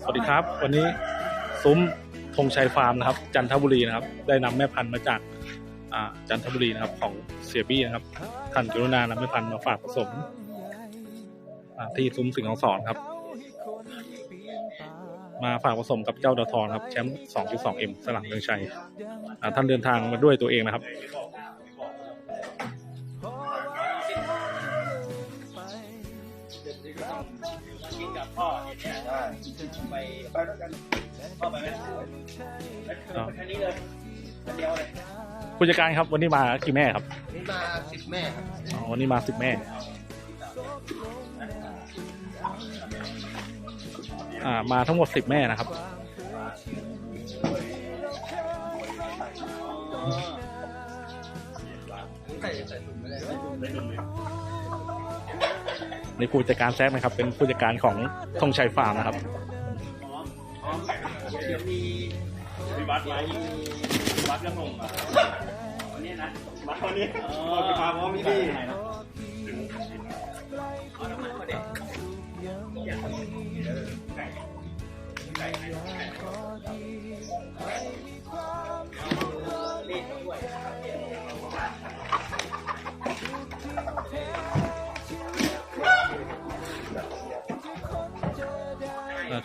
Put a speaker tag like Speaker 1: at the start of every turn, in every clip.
Speaker 1: สวัสดีครับ วันนี้ซุ้มธงชัยฟาร์มนะครับ จันทบุรีนะครับ ได้นำแม่พันธุ์มาจากจันทบุรีนะครับ ของเสียบี้นะครับท่านกรุณานำแม่พันธุ์มาฝากผสมที่ซุ้มสิงห์ของสอนครับ มาฝากผสมกับเจ้าดาทองครับแชมป์ 2.2M สลังเรืองชัยท่านเดินทางมาด้วยตัวเองนะครับ
Speaker 2: กินกับพ่อเนี่ยได้ไปไปแล้วกันพ่อไปไหมแค่นี้เลยเดียวเลย
Speaker 1: ผู้จัดการครับวันนี้มากี่แม่ครับ
Speaker 2: นี่มาสิบแม่ครับ
Speaker 1: อ๋อวันนี้มาสิบแม่อ่ามาทั้งหมดสิบแม่นะครับ
Speaker 2: ใส่ใส่ถุงไม่ได้ใส่ถุงไม่ได้
Speaker 1: นี่ผู้จัดการแซกนะครับ เป็นผู้จัดการของธงชัยฟาร์มนะครับ
Speaker 2: เดี๋ยวมีมีวัดไว้มีวัดกระทงอะวันนี้นะวัดวันนี้อ๋อมีความพร้อมมี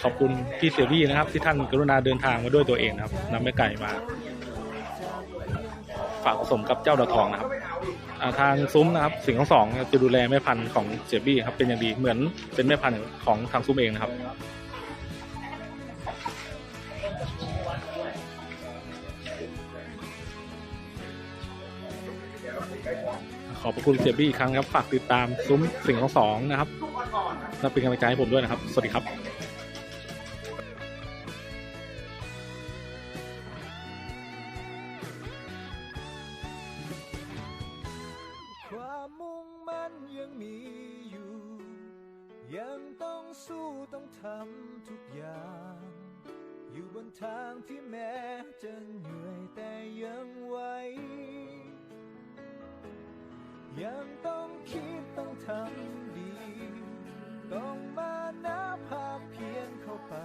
Speaker 1: ขอบคุณพี่เสียบี้นะครับ ที่ท่านกรุณาเดินทางมาด้วยตัวเองนะครับนำแม่ไก่มา ฝากผสมกับเจ้าดาวทองนะครับทางซุ้มนะครับสิ่งของสองจะดูแลแม่พันธุ์ของเสียบี้ครับเป็นอย่างดีเหมือนเป็นแม่พันธุ์ของทางซุ้มเองนะครับขอบพระคุณเสียบี้อีกครั้งครับ ฝากติดตามซุ้มสิ่งของสองนะครับและเป็นกำลังใจให้ผมด้วยนะครับ สวัสดีครับ
Speaker 3: ยังมีอยู่ ยังต้องสู้ต้องทำทุกอย่าง อยู่บนทางที่แม้จะเหนื่อยแต่ยังไหวยังต้องคิดต้องทำดี ต้องมานะภาพเพียนเข้าไป